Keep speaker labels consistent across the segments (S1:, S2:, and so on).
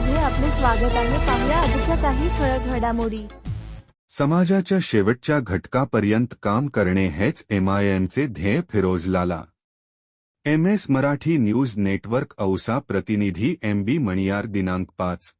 S1: मध्ये आपले स्वागत आहे. पाहूया आजच्या काही ठळक घडामोडी.
S2: समाजाच्या शेवटच्या घटकापर्यंत काम करणे हेच एमआयएमचे ध्येय Firoz Lala M S Marathi news network Ausa प्रतिनिधी एम बी मणियार दिनांक पाच.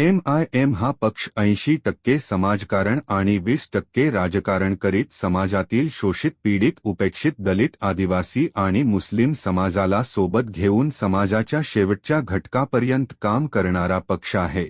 S2: एम आय एम हा पक्ष ऐंशी टक्के समाजकारण आणि वीस टक्के राजकारण करीत समाजातील शोषित पीडित उपेक्षित दलित आदिवासी आणि मुस्लिम समाजाला सोबत घेऊन समाजाच्या शेवटच्या घटकापर्यंत काम करणारा पक्ष आहे.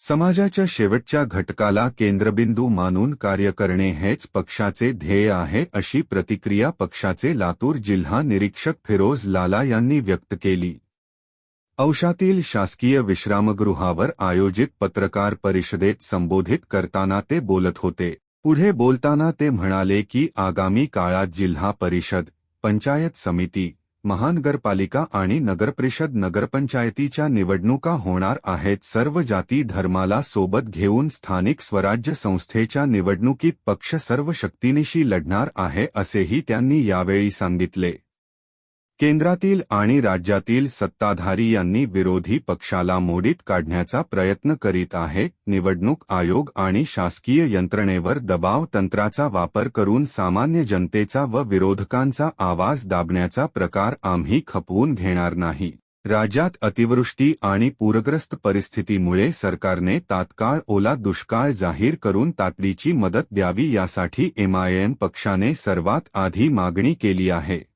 S2: समाजाच्या शेवटच्या घटकाला केंद्रबिंदू मानून कार्य करणे हेच पक्षाचे ध्येय आहे अशी प्रतिक्रिया पक्षाचे लातूर जिल्हा निरीक्षक फिरोज लाला यांनी व्यक्त केली. औषातील शासकीय विश्रामगृहावर आयोजित पत्रकार परिषदेत संबोधित करताना ते बोलत होते. पुढे बोलताना ते म्हणाले की आगामी काळात जिल्हा परिषद पंचायत समिती महानगरपालिका आणि नगरपरिषद नगरपंचायतीच्या निवडणुका होणार आहेत. सर्व जाती धर्माला सोबत घेऊन स्थानिक स्वराज्य संस्थेच्या निवडणुकीत पक्ष सर्व शक्तीनिशी लढणार आहे असेही त्यांनी यावेळी सांगितले. केंद्रातील आणि राज्यातील सत्ताधारी यांनी विरोधी पक्षाला मोडीत काढण्याचा प्रयत्न करीत आहे. निवडणूक आयोग आणि शासकीय यंत्रणेवर दबाव तंत्राचा वापर करून सामान्य जनतेचा व विरोधकांचा आवाज दाबण्याचा प्रकार आम्ही खपवून घेणार नाही. राज्यात अतिवृष्टी आणि पूरग्रस्त परिस्थितीमुळे सरकारने तात्काळ ओला दुष्काळ जाहीर करून तातडीची मदत द्यावी यासाठी एमआयएम पक्षाने सर्वात आधी मागणी केली आहे.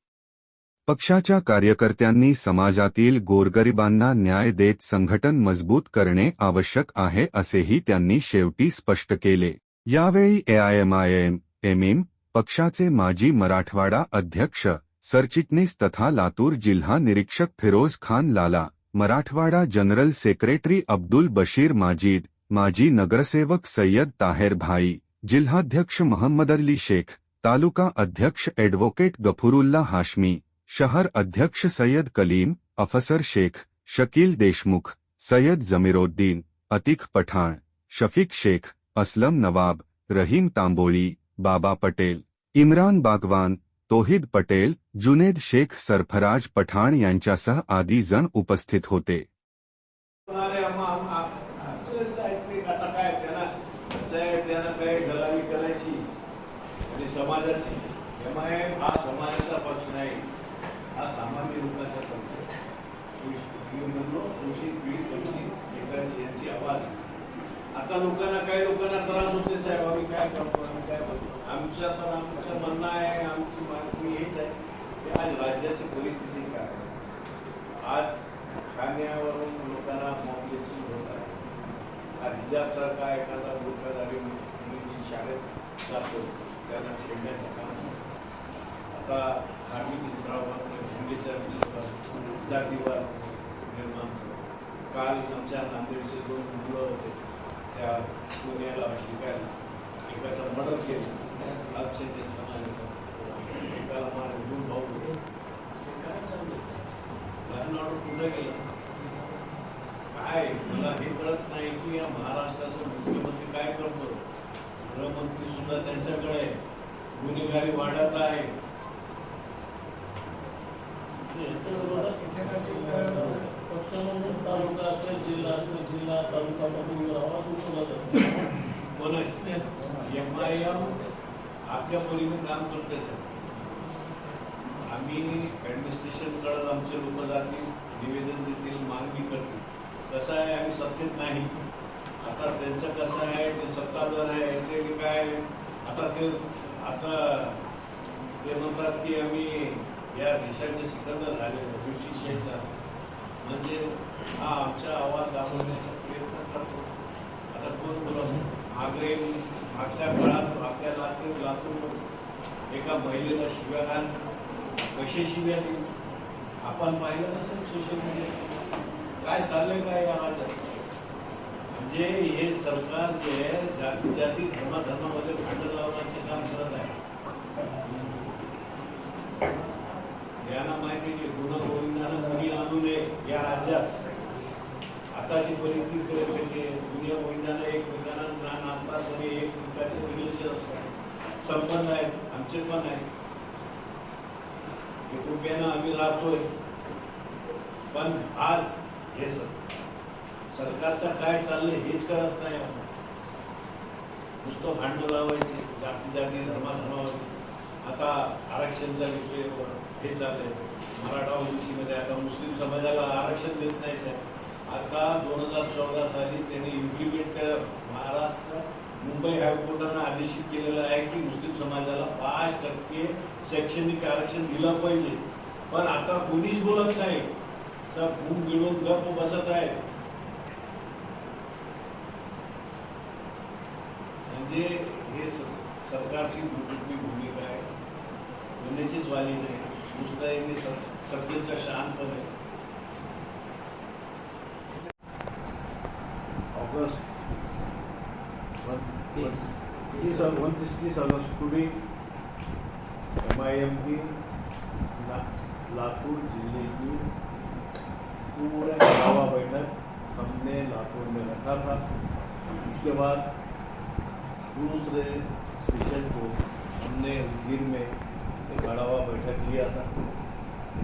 S2: पक्षाच्या कार्यकर्त्यांनी समाजातील गोरगरिबांना न्याय देत संघटन मज़बूत करणे आवश्यक आहे, असेही त्यांनी शेवटी स्पष्ट केले. यावेळी एआयएमआयएम एमएम पक्षाचे माजी मराठवाडा अध्यक्ष सरचिटणीस तथा लातूर जिल्हा निरीक्षक फिरोज खान लाला, मराठवाडा जनरल सेक्रेटरी अब्दुल बशीर माजीद, माजी नगरसेवक सय्यद ताहेर भाई, जिल्हाध्यक्ष मोहम्मद अली शेख, तालुका अध्यक्ष एडव्होकेट गफुरुल्ला हाशमी शहर अध्यक्ष सय्यद कलीम, अफसर शेख शकील देशमुख सय्यद जमीरोद्दीन, अतिक पठाण, शफीक शेख, असलम नवाब, रहीम तांबोली, बाबा पटेल, इमरान बागवान, तोहिद पटेल, जुनेद शेख सरफराज पठाण यांच्यासह आदी जण उपस्थित होते.
S3: पक्ष हा सामान्य लोकांचा म्हणलो शोषित पीठ वंचित एकांची यांची आवाज. आता लोकांना काही लोकांना त्रास होते साहेब आम्ही काय करतो आम्ही काय करतो? आमचं आता आमचं म्हणणं आहे आमची मागणी हेच आहे की आज राज्याची परिस्थिती काय आज खाण्यावरून लोकांना मॉबलेची होत आहे. हा हिजाबसारखा एखादा धोकादारी मुलींची शाळेत जातो त्यांना छेडण्याचं काम आता आम्ही चित्रावर ते विषय जातीवाद निर्माण काल आमच्या नांदेडचे दोन मुलं होते. त्या पुण्याला शिकायला. एकाचा मर्डर केला. अल्पसंख्याक समाजाचा एकाला मार दोन भाऊ होते. काय चालू लहान ऑर्डर कुठे गेलं? काय? मला हे कळत नाही की या महाराष्ट्राचं मुख्यमंत्री काय करतो गृहमंत्री सुद्धा त्यांच्याकडे गुन्हेगारी वाढत आहे.
S4: तालुका असेल जिल्हा असेल जिल्हा तालुका मधून आवाज उठवला जातो
S3: कोणाच एम आय एम आपल्या परीने काम करते आम्ही ऍडमिनिस्ट्रेशनकडे आमचे लोक जातील निवेदन देतील मागणी करतील कसं आहे आम्ही सत्तेत नाही आता त्यांचं कसं आहे ते सत्ताधार आहे ते काय आता ते आता ते म्हणतात की आम्ही या देशाचे सिकंदर झालेले ब्रिटिशांचा म्हणजे हा आमचा आवाज दाखवण्याचा प्रयत्न करतो. आता कोण बोलत आग्रे मागच्या काळात आपल्या लातूर लातूर एका महिलेला शिव्या घाल कशी शिव्या देऊ आपण पाहिलं नसेल सोशल मीडिया काय चाललंय काय या राज्यात? म्हणजे हे सरकार जे आहे जाती जाती धर्माधर्मामध्ये भांडण लावण्याचे काम करत आहे यांना माहिती आहे की गुन्हा गोविंदानं कुणी आणू नये या राज्यात आताची परिस्थिती कशी आहे म्हणजे दुनिया एक महिन्याला ज्ञान आणतात आणि एकमेकाचे रिलेशन असतात संबंध आहेत आमचे पण आहेत. कुटुंबियानं आम्ही राहतोय. पण आज हे सरकारचा काय चाललंय हेच करत नाही आपण नुसतं भांडणं लावायचे जाती जाती धर्माधर्मावरती आता आरक्षणचा विषय हे चाललंय. मराठा ओबीसीमध्ये आता मुस्लिम समाजाला आरक्षण देत नाहीच आहे आता दोन हजार चौदा साली त्यांनी इम्प्लिमेंट महाराष्ट्र मुंबई हायकोर्टानं आदेशित केलेलं आहे की मुस्लिम समाजाला पाच टक्के शैक्षणिक आरक्षण दिलं पाहिजे. पण आता कोणीच बोलत नाही. सब भूम गिळून गप्प बसत आहे म्हणजे हे सरकारची कुठली भूमिका आहे. होण्याचीच वाली नाही. नुसतं सत्तेचा शांतपणे
S4: तीस.
S3: तीस उनतीस तीस अगस्त को भी एम आई एम की ला- लातूर ज़िले की पूरे हवा बैठक हमने लातूर में रखा था। उसके बाद दूसरे सेशन को हमने गिर में एक बढ़ावा बैठक लिया था।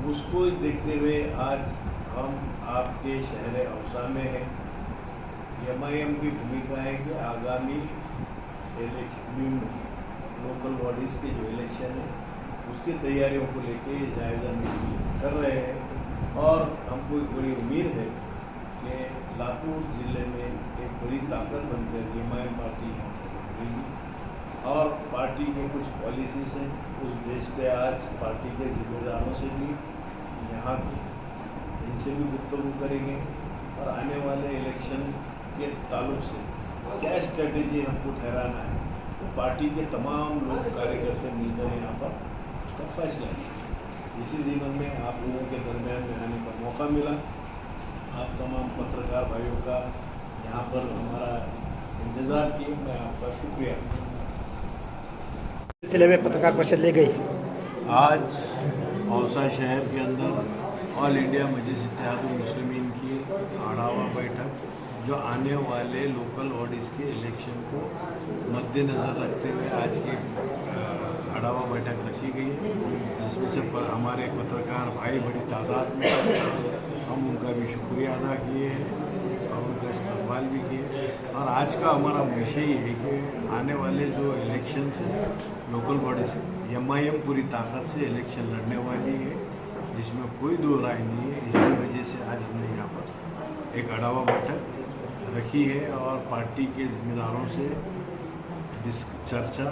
S3: उसको देखते हुए आज हम आपके शहर औसा में हैं। एम आई एम की भूमिका है कि आगामी इलेक्शन लोकल बॉडीज़ के जो इलेक्शन है, उसकी तैयारियों को लेके जायजा मीटिंग कर रहे हैं। और हमको एक बड़ी उम्मीद है कि लातूर ज़िले में एक बड़ी ताकत बनकर एम आई पार्टी और पार्टी के कुछ पॉलिसीज़ हैं, उस बेस पे आज पार्टी के जिम्मेदारों से भी यहाँ इनसे भी गुफ्तगू करेंगे। और आने वाले इलेक्शन के ताल्लुक से क्या स्ट्रेटेजी हमको ठहराना है? तो पार्टी के तमाम लोग कार्यकर्ता मिलकर यहाँ पर उसका फैसला लिया इसी जीवन में आप लोगों के दरमियान में आने का मौका मिला। आप तमाम पत्रकार भाइयों का यहाँ पर हमारा इंतज़ार किए। मैं आपका शुक्रिया।
S5: सिलसिले में पत्रकार परिषद ले गई।
S3: आज औसा शहर के अंदर ऑल इंडिया मजलिस मुस्लिमीन की आढ़ावा बैठक जो आने वाले लोकल बॉडीज़ के इलेक्शन को मद्देनज़र रखते हुए आज की अड़ावा बैठक रखी गई है। जिसमें से हमारे पत्रकार भाई बड़ी तादाद में हम उनका भी शुक्रिया अदा किए हैं और उनका इस्तेमाल भी किए और आज का हमारा विषय ये है कि आने वाले जो इलेक्शंस हैं local bodies M I M पूरी ताकत से इलेक्शन लड़ने वाली है। इसमें कोई दो राय नहीं है। इसकी वजह से आज हमने यहाँ पर एक अड़ावा बैठक रखी है और पार्टी के जिम्मेदारों से चर्चा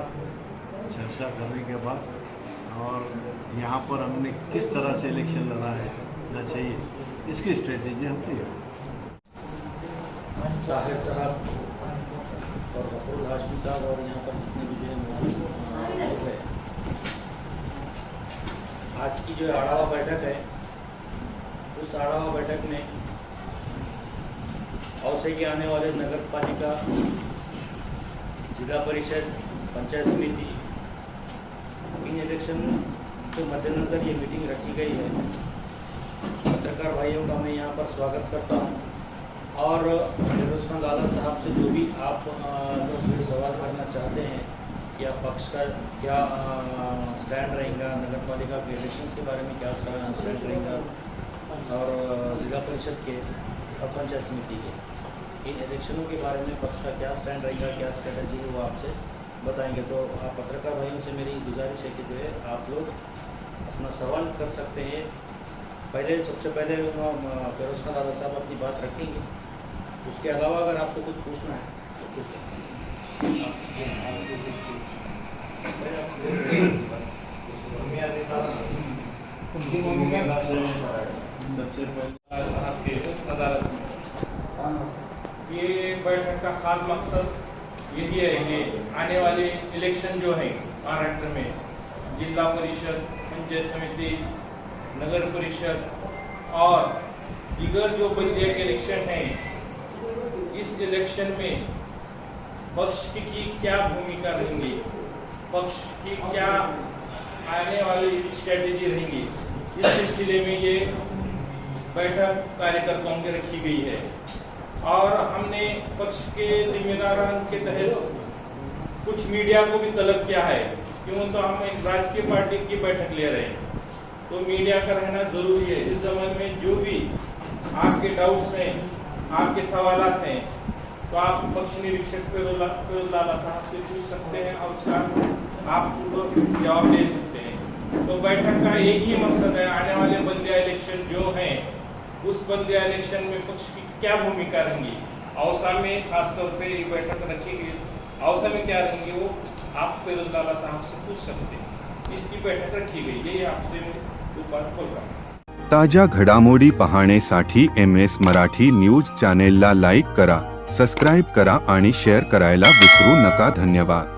S3: चर्चा करने के बाद और यहाँ पर हमने किस तरह से इलेक्शन लड़ा है, ना चाहिए, इसकी स्ट्रेटेजी हम तैयार हैं।
S6: साहब और हाशमी साहब और यहाँ पर जितने भी जो है आज की जो आढ़ावा बैठक है, उस आढ़ावा बैठक में के आने वाले नगर पालिका, जिला परिषद, पंचायत समिति, इन इलेक्शन के मद्देनज़र ये मीटिंग रखी गई है। पत्रकार भाइयों का मैं यहाँ पर स्वागत करता हूँ। और फिरोज लाला साहब से जो भी आप लोग ये सवाल करना चाहते हैं, या पक्ष का क्या स्टैंड रहेगा, नगर पालिका के इलेक्शन के बारे में क्या स्टैंड रहेगा, और जिला परिषद के और पंचायत समिति के। इन इलेक्शनों के बारे में पक्ष का क्या स्टैंड रहेगा क्या स्ट्रेटजी है वो आपसे बताएँगे। तो आप पत्रकार भाइयों से मेरी गुजारिश है कि जो है आप लोग अपना सवाल कर सकते हैं। पहले, सबसे पहले फिरोज खान लाला साहब अपनी बात रखेंगे, उसके अलावा अगर आपको कुछ पूछना है तो पूछ सकते हैं।
S3: सबसे पहले
S7: आपके अदालत में। ये बैठक का खास मकसद यही है कि आने वाले इलेक्शन जो है महाराष्ट्र में, जिला परिषद, पंचायत समिति, नगर परिषद और दीगर जो विधायक इलेक्शन है, इस इलेक्शन में पक्ष की क्या भूमिका रहेंगी? पक्ष की क्या आने वाली स्ट्रेटेजी रहेंगी? इस सिलसिले में ये बैठक कार्यकर्ताओं की रखी गई है। और हमने पक्ष के जिम्मेदारों के तहत कुछ मीडिया को भी तलब किया है। क्यों तो हम एक राजकीय पार्टी की बैठक ले रहे हैं। तो मीडिया का रहना ज़रूरी है। इस जमाने में जो भी आपके डाउट्स हैं, आपके सवालात हैं तो आप पक्ष निरीक्षक फिरोजलाला साहब से पूछ सकते हैं और उसका आप जवाब दे सकते हैं। तो बैठक का एक ही मकसद है, आने वाले बल्दिया इलेक्शन जो हैं उस बल्दिया इलेक्शन में पक्ष की क्या भूमिका रहेंगी? औसा में खासतौर पे ये बैठक रखी गई औसा में क्या रहेंगी वो आप फिरोजलाला साहब से पूछ सकते इसकी बैठक रखी गई। यही आपसे दो बात बोल रहा हूँ।
S2: ताज्या घडामोडी पाहण्यासाठी एम एस मराठी न्यूज़ चॅनेलला लाईक करा सबस्क्राईब करा आणि शेअर करायला विसरू नका। धन्यवाद।